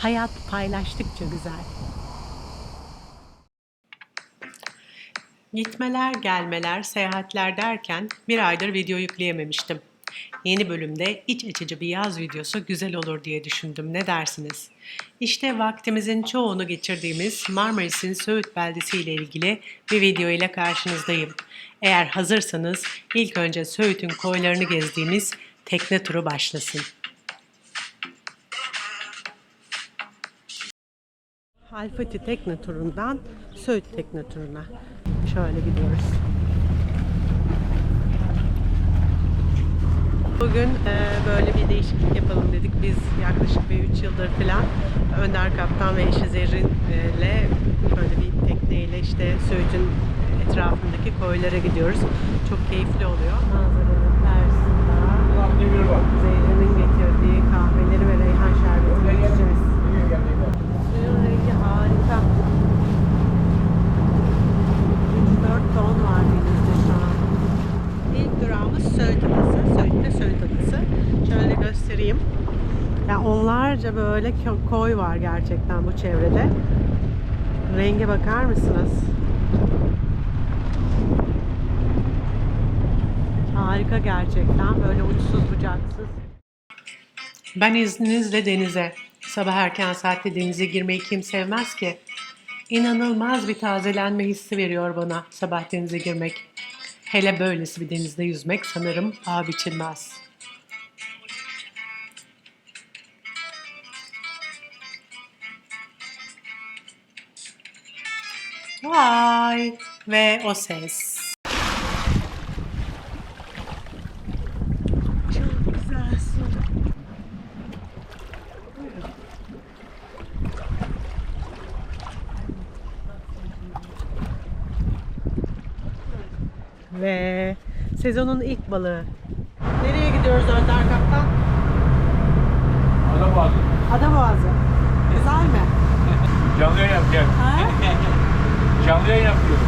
Hayat paylaştıkça güzel. Gitmeler, gelmeler, seyahatler derken bir aydır video yükleyememiştim. Yeni bölümde iç açıcı bir yaz videosu güzel olur diye düşündüm. Ne dersiniz? İşte vaktimizin çoğunu geçirdiğimiz Marmaris'in Söğüt beldesi ile ilgili bir video ile karşınızdayım. Eğer hazırsanız ilk önce Söğüt'ün koylarını gezdiğimiz tekne turu başlasın. Halfeti tekne turundan Söğüt tekne turuna. Şöyle gidiyoruz. Bugün e, böyle bir değişiklik yapalım dedik. Biz yaklaşık bir 3 yıldır falan Önder Kaptan ve eşi Zerrin e, ile böyle bir tekneyle işte Söğüt'ün etrafındaki koylara gidiyoruz. Çok keyifli oluyor. Manzaranın karşısında Zerrin'in getirdiği kahveleri ve reyhan şerbetini içeceğiz. Suyun rengi harika. 3-4 ton var denizde şu an. İlk durağımız Söğüt Adası. Söğüt'te Söğüt Adası. Şöyle göstereyim. Yani onlarca böyle koy var gerçekten bu çevrede. Renge bakar mısınız? Harika gerçekten. Böyle uçsuz bucaksız. Ben izninizle denize. Sabah erken saatte denize girmeyi kim sevmez ki? İnanılmaz bir tazelenme hissi veriyor bana sabah denize girmek. Hele böylesi bir denizde yüzmek sanırım paha biçilmez. Vay ve o ses. Ve sezonun ilk balığı. Nereye gidiyoruz Önder Kaptan? Adam ağzı. Adaboğazı. Güzel mi? Canlı yayın yap gel. Ha? Canlı yayın yapıyoruz.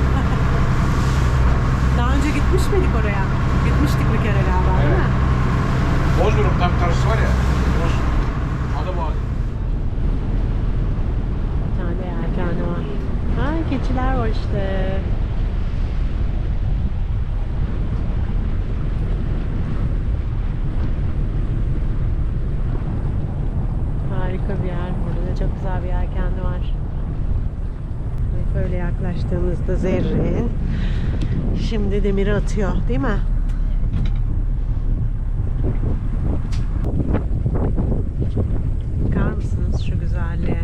Daha önce gitmiş miydik oraya? Gitmiştik bir kere galiba değil mi? Bozdurum tam karşısı var ya. Boz. Adam ağzı. Bir tane yelkenli var. Ha keçiler var işte. Harika bir yer. Burada da çok güzel bir yelkenli var. Evet, Böyle yaklaştığımızda zerrin. Şimdi demiri atıyor değil mi? Bakar mısınız şu güzelliğe?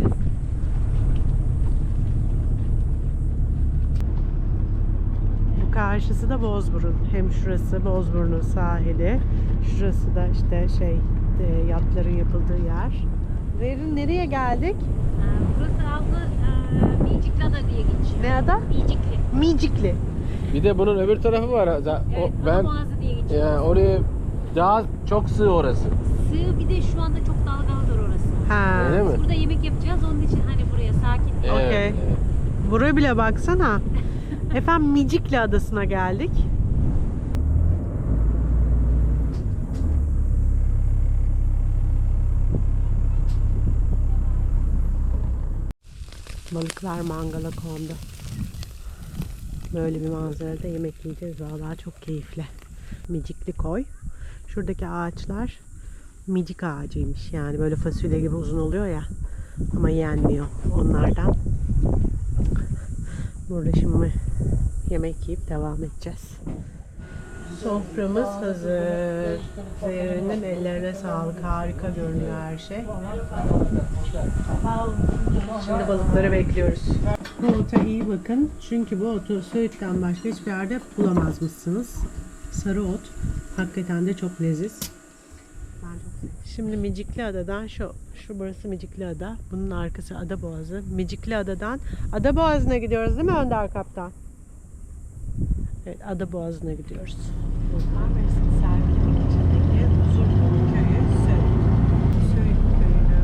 Bu karşısı da Bozburun. Hem şurası Bozburun'un sahili. Şurası da işte şey e, yatların yapıldığı yer. Zerrin nereye geldik? Burası abla e, Miciklada diye geçiyor. Ne ada? Micikli. Micikli. Bir de bunun öbür tarafı var. O, Evet, ben Boğazı diye geçiyor. e, oraya daha çok sığ orası. Sığ bir de şu anda çok dalgalıdır orası. Ha. Öyle mi? Biz burada yemek yapacağız onun için hani buraya sakin. Evet, Okey. evet. Buraya bile baksana. Efendim Micikli adasına geldik. Balıklar mangala kondu. Böyle bir manzarada yemek yiyeceğiz. Vallahi çok keyifli. Micikli koy. Şuradaki ağaçlar micik ağacıymış. Yani böyle fasulye gibi uzun oluyor ya. Ama yenmiyor onlardan. Burada şimdi yemek yiyip devam edeceğiz. Soframız hazır. Zehrin'in ellerine sağlık. Harika görünüyor her şey. Şimdi balıkları bekliyoruz. Bu ota iyi bakın. Çünkü bu otu Söğüt'ten başka hiçbir yerde bulamazmışsınız. Sarı ot. Hakikaten de çok leziz. Şimdi Micikli Ada'dan şu, şu burası Micikli Ada. Bunun arkası Ada Boğazı. Micikli Ada'dan Ada Boğazı'na gidiyoruz değil mi Önder Kaptan? Evet Ada Boğazı'na gidiyoruz. Bunlar Mersin Serpil'in içindeki Huzurlu köyü Söğüt. Söğüt köyünü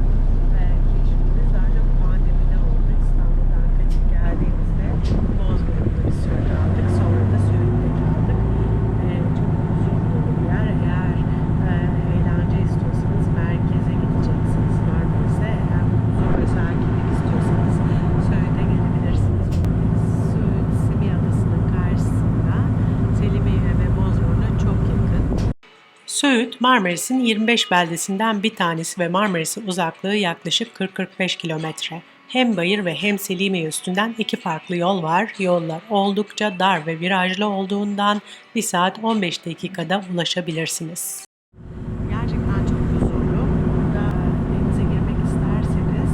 belki şimdi zaten pandemide oldu. İstanbul'dan kaçıp geldiğimizde Bozburun'da bir süre kaldık. Sonra da Söğüt'te kaldık. Ee, çok huzur dolu bir yer. Eğer e, eğlence istiyorsanız merkeze gideceksiniz Marmaris'e. Hem huzur ve Söğüt, Marmaris'in 25 beldesinden bir tanesi ve Marmaris'in uzaklığı yaklaşık 40-45 kilometre. Hem Bayır ve hem Selimiye üstünden iki farklı yol var. Yollar oldukça dar ve virajlı olduğundan 1 saat 15 dakikada ulaşabilirsiniz. Gerçekten çok huzurlu. Burada denize girmek isterseniz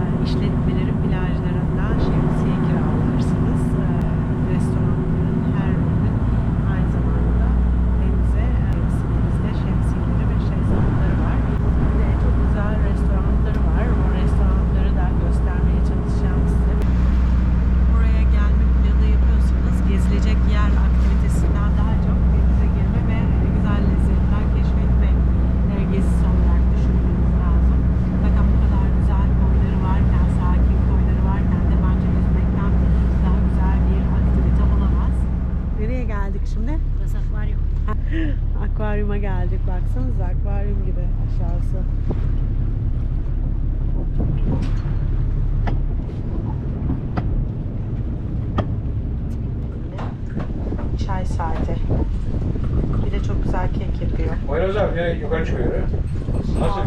e, işletmelerin plajlarından şemsiye kiralarsınız. E, Restoranların her birinin aynı zamanda denize e, mevsiminizde şemsiyeleri ve şezlongları var. Ve çok güzel restoranları var. O restoranları da göstermeye çalışacağım size. Buraya gelme planı yapıyorsanız gezilecek yer aktivitesinden daha çok denize girme ve güzel lezzetler keşfetme e, gezisi olarak düşünmeniz lazım. Zaten bu kadar güzel koyları varken, sakin koyları varken de bence yüzmekten daha güzel bir aktivite olamaz. Nereye geldik şimdi? Burası akvaryum. Akvaryuma geldik. Baksanıza akvaryum gibi aşağısı. Çay saati. Bir de çok güzel kek yapıyor. Poyraz abi yine yukarı çıkıyor. ya. Nasıl?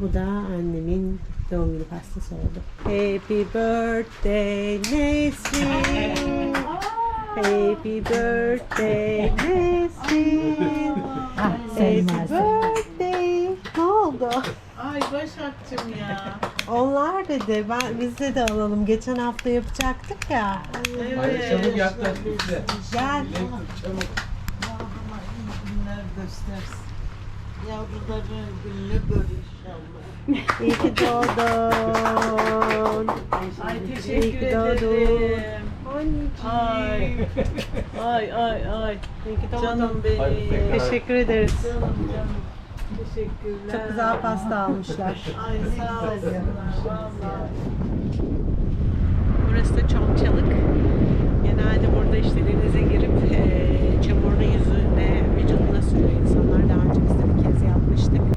Bu da annemin doğum günü pastası oldu. Happy birthday Nesrin. Happy birthday Nesrin. Happy birthday. Ne oldu? Ay Başak'cığım ya. Onlar dedi. Ben bizde de alalım. Geçen hafta yapacaktık ya. Evet. Çabuk yaklaş bize. Gel. Allah'ıma iyi günler göstersin. Yavruların gününü böl inşallah. İyi ki doğdun. Ay İyi teşekkür ki doğdun. ederim. Anneciğim. Ay. Ay ay ay. İyi ki doğdun. Canım benim. Teşekkür ederiz. Canım canım. Teşekkürler. Çok güzel pasta almışlar. Ay sağ. Vallahi. Burası da Çomçalık. Genelde burada işte denize girip eee çamurlu yüzüne, vücuduna sürüyor insanlar. Daha önce biz de bir kez yapmıştık.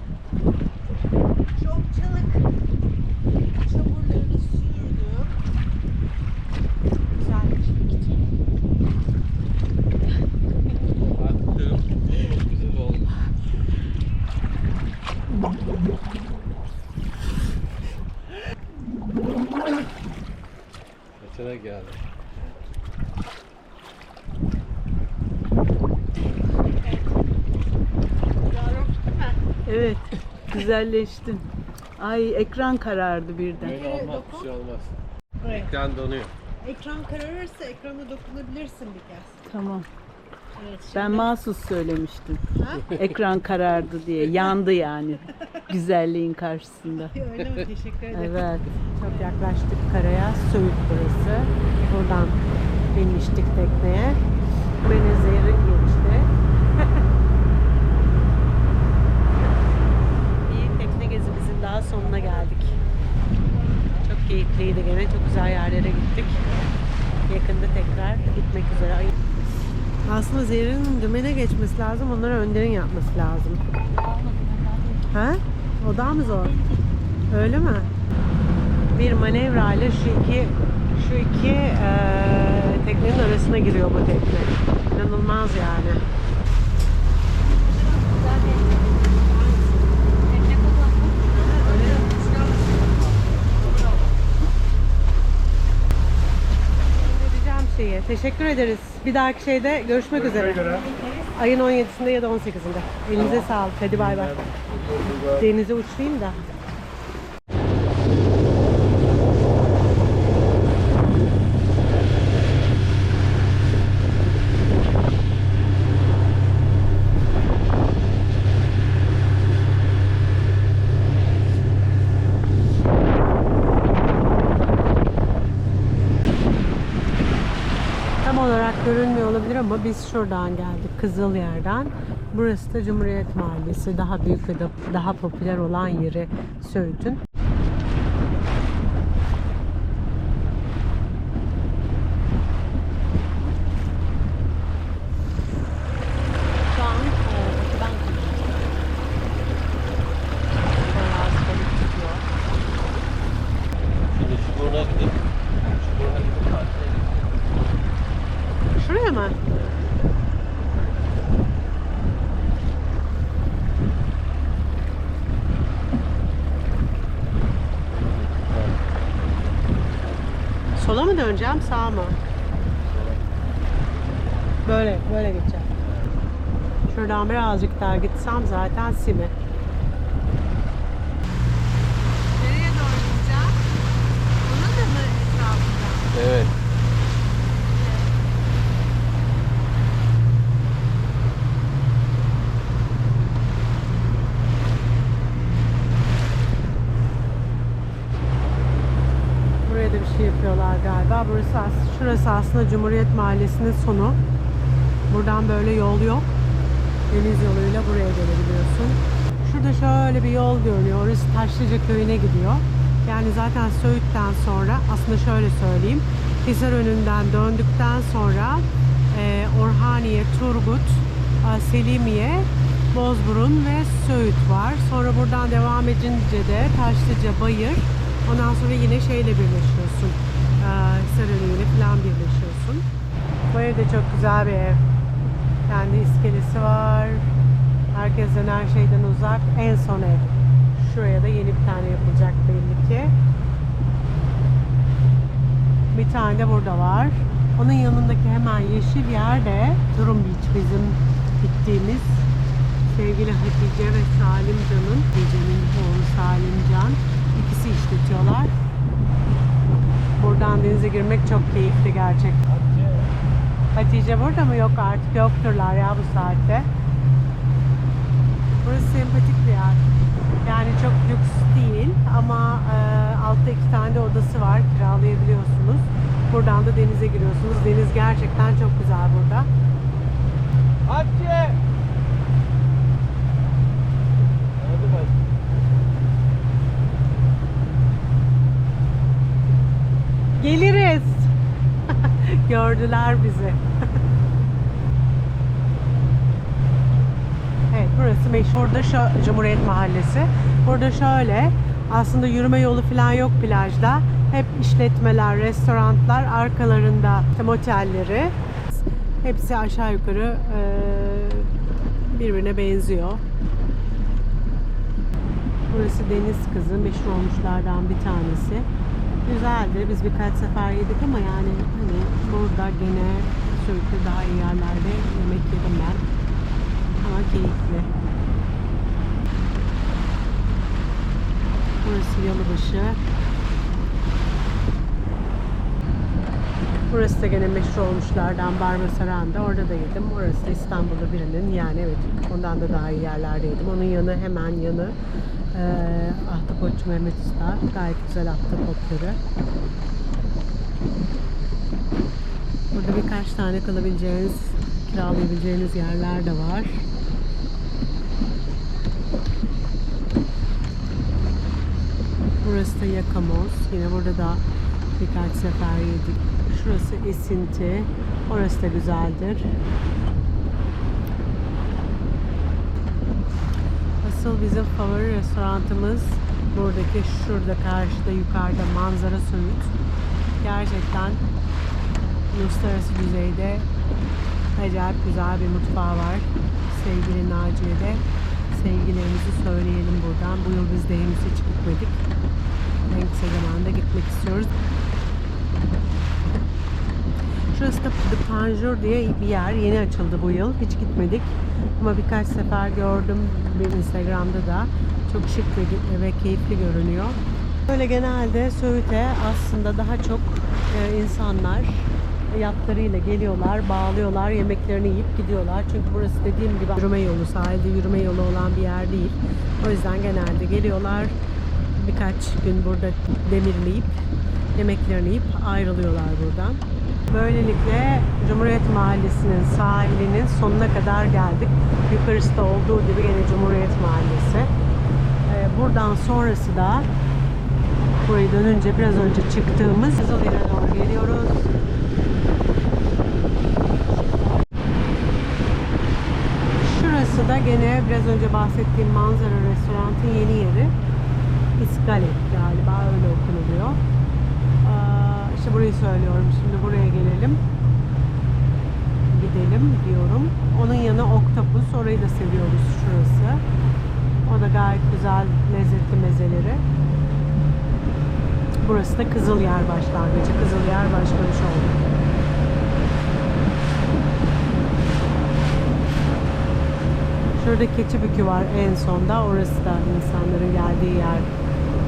Kaçına geldi. Evet. Güzelleştin. Ay ekran karardı birden. Böyle olmaz bir şey olmaz. Ekran donuyor. Ekran kararırsa ekrana dokunabilirsin bir kez. Tamam. Ben mahsus söylemiştim. Ekran karardı diye. Yandı yani. Güzelliğin karşısında. Öyle mi? Teşekkür ederim. Evet. Çok yaklaştık karaya. Söğüt burası. Buradan binmiştik tekneye. Beni zehrin geçti. Bir tekne gezimizin daha sonuna geldik. Çok keyifliydi gene. Çok güzel yerlere gittik. Yakında tekrar gitmek üzere. Aslında Zehrin'in dümene geçmesi lazım. Onları Önder'in yapması lazım. Ha? O daha mı zor? Öyle mi? bir manevra ile şu iki şu iki eee, teknenin arasına giriyor bu tekne. İnanılmaz yani. Şeyi. Teşekkür ederiz. Bir dahaki şeyde görüşmek üzere. Ayın 17'sinde ya da 18'inde. Elinize sağlık. Hadi bay bay. Denize uçlayayım da. Ama biz şuradan geldik Kızılyer'den. Burası da Cumhuriyet Mahallesi. Daha büyük ve da- daha popüler olan yeri Söğüt'ün. Şu an e, ben Şimdi şu buruna gidip şu buruna gidip tatile gidelim. Şuraya mı? Döneceğim sağ mı? Böyle, böyle gideceğim. Şuradan birazcık daha gitsem zaten Simi. Nereye doğru gideceğim? Bunun da mı etrafında? Evet. Buraya da bir şey yapıyorlar galiba. Burası as- şurası aslında Cumhuriyet Mahallesi'nin sonu. Buradan böyle yol yok. Deniz yoluyla buraya gelebiliyorsun. Şurada şöyle bir yol görünüyor. Orası Taşlıca köyüne gidiyor. Yani zaten Söğüt'ten sonra aslında şöyle söyleyeyim. Hisar önünden döndükten sonra e, Orhaniye, Turgut, e, Selimiye, Bozburun ve Söğüt var. Sonra buradan devam edince de Taşlıca, Bayır. Ondan sonra yine şeyle birleşiyorsun. E, Hisar önüyle falan birleşiyorsun. Bu ev de çok güzel bir ev. Kendi iskelesi var. Herkesten her şeyden uzak. En son ev. Şuraya da yeni bir tane yapılacak belli ki. Bir tane de burada var. Onun yanındaki hemen yeşil yerde Durum Beach bizim gittiğimiz sevgili Hatice ve Salim Can'ın Hatice'nin oğlu Salim Can ikisi işletiyorlar. Buradan denize girmek çok keyifli gerçekten. Hatice burada mı? Yok artık yokturlar ya bu saatte. Burası sempatik bir yer. Yani çok lüks değil ama e, altta iki tane de odası var. Kiralayabiliyorsunuz. Buradan da denize giriyorsunuz. Deniz gerçekten çok güzel burada. Hatice! Gördüler bizi. evet burası meşhur. Burada şu Cumhuriyet Mahallesi. Burada şöyle aslında yürüme yolu falan yok plajda. Hep işletmeler, restoranlar, arkalarında işte motelleri. Hepsi aşağı yukarı eee, birbirine benziyor. Burası Deniz Kızı meşhur olmuşlardan bir tanesi. Güzeldi. Biz birkaç sefer yedik ama yani hani burada gene Söğüt'te daha iyi yerlerde yemek yedim ben. Ama keyifli. Burası Yalıbaşı. Burası da gene meşhur olmuşlardan Barbasaran'da. Orada da yedim. Orası da İstanbul'da birinin yani evet ondan da daha iyi yerlerde yedim. Onun yanı hemen yanı eee Ahtapotçu Mehmet Usta. Gayet güzel ahtapotları. Burada birkaç tane kalabileceğiniz, kiralayabileceğiniz yerler de var. Burası da Yakamoz. Yine burada da birkaç sefer yedik. Şurası Esinti. Orası da güzeldir. Asıl bizim favori restoranımız buradaki şurada karşıda yukarıda manzara Söğüt. Gerçekten uluslararası düzeyde acayip güzel bir mutfağı var. Sevgili Naciye'de sevgilerimizi söyleyelim buradan. Bu yıl biz de henüz hiç gitmedik. En kısa zamanda gitmek istiyoruz. Şurası da The Panjur diye bir yer. Yeni açıldı bu yıl. Hiç gitmedik. Ama birkaç sefer gördüm bir Instagram'da da. Çok şık ve, ve keyifli görünüyor. Böyle genelde Söğüt'e aslında daha çok e, insanlar yatlarıyla geliyorlar, bağlıyorlar, yemeklerini yiyip gidiyorlar. Çünkü burası dediğim gibi yürüme yolu, sahilde yürüme yolu olan bir yer değil. O yüzden genelde geliyorlar, birkaç gün burada demirleyip, yemeklerini yiyip ayrılıyorlar buradan. Böylelikle Cumhuriyet Mahallesi'nin sahilinin sonuna kadar geldik. Yukarısı da olduğu gibi yine Cumhuriyet Mahallesi. Ee, buradan sonrası da burayı dönünce biraz önce çıktığımız Zolin'e doğru geliyoruz. Şurası da gene biraz önce bahsettiğim manzara restoranın yeni yeri. İskalet galiba öyle okunuluyor. Aa, işte burayı söylüyorum. Şimdi buraya gelelim. Gidelim diyorum. Onun yanı Oktopus. Orayı da seviyoruz şurası. O da gayet güzel lezzetli mezeleri. Burası da Kızılyer başlangıcı. Kızılyer başlamış oldu. Şurada Keçibükü var en sonda. Orası da insanların geldiği yer.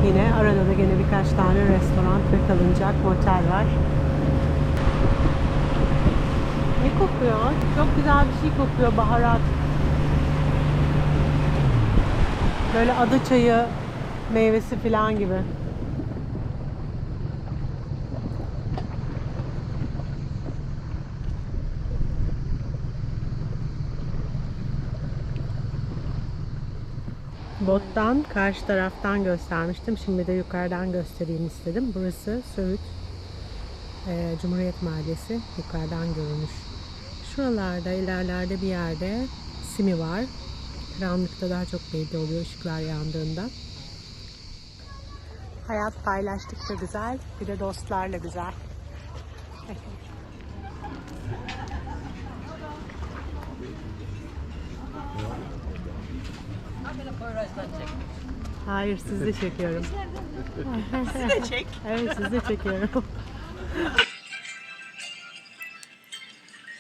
Yine arada da gene birkaç tane restoran ve kalınacak motel var. Ne kokuyor? Çok güzel bir şey kokuyor. Baharat. Böyle ada çayı meyvesi falan gibi. Bottan karşı taraftan göstermiştim. Şimdi de yukarıdan göstereyim istedim. Burası Söğüt eee, Cumhuriyet Mahallesi. Yukarıdan görünüş. Şuralarda ilerlerde bir yerde simi var. Karanlıkta daha çok belli oluyor ışıklar yandığında. Hayat paylaştıkça güzel, bir de dostlarla güzel. Hayır, siz de çekiyorum. siz de çek. Evet, siz de çekiyorum.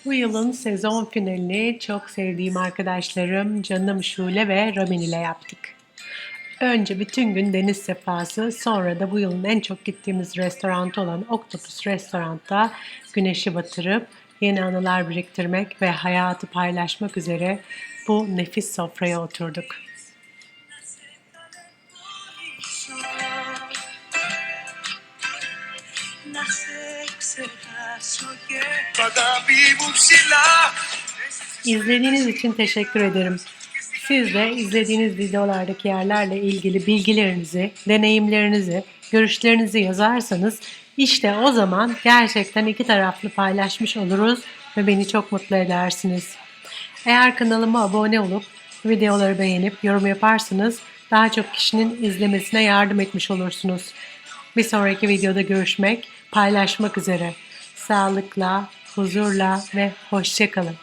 Bu yılın sezon finalini çok sevdiğim arkadaşlarım Canım Şule ve Ramin ile yaptık. Önce bütün gün deniz sefası, sonra da bu yılın en çok gittiğimiz restoran olan Octopus Restorant'ta güneşi batırıp yeni anılar biriktirmek ve hayatı paylaşmak üzere bu nefis sofraya oturduk. να σε ξεχάσω και πάντα μου ψηλά İzlediğiniz için teşekkür ederim. Siz de izlediğiniz videolardaki yerlerle ilgili bilgilerinizi, deneyimlerinizi, görüşlerinizi yazarsanız işte o zaman gerçekten iki taraflı paylaşmış oluruz ve beni çok mutlu edersiniz. Eğer kanalıma abone olup videoları beğenip yorum yaparsanız daha çok kişinin izlemesine yardım etmiş olursunuz. Bir sonraki videoda görüşmek, paylaşmak üzere. Sağlıkla, huzurla ve hoşçakalın.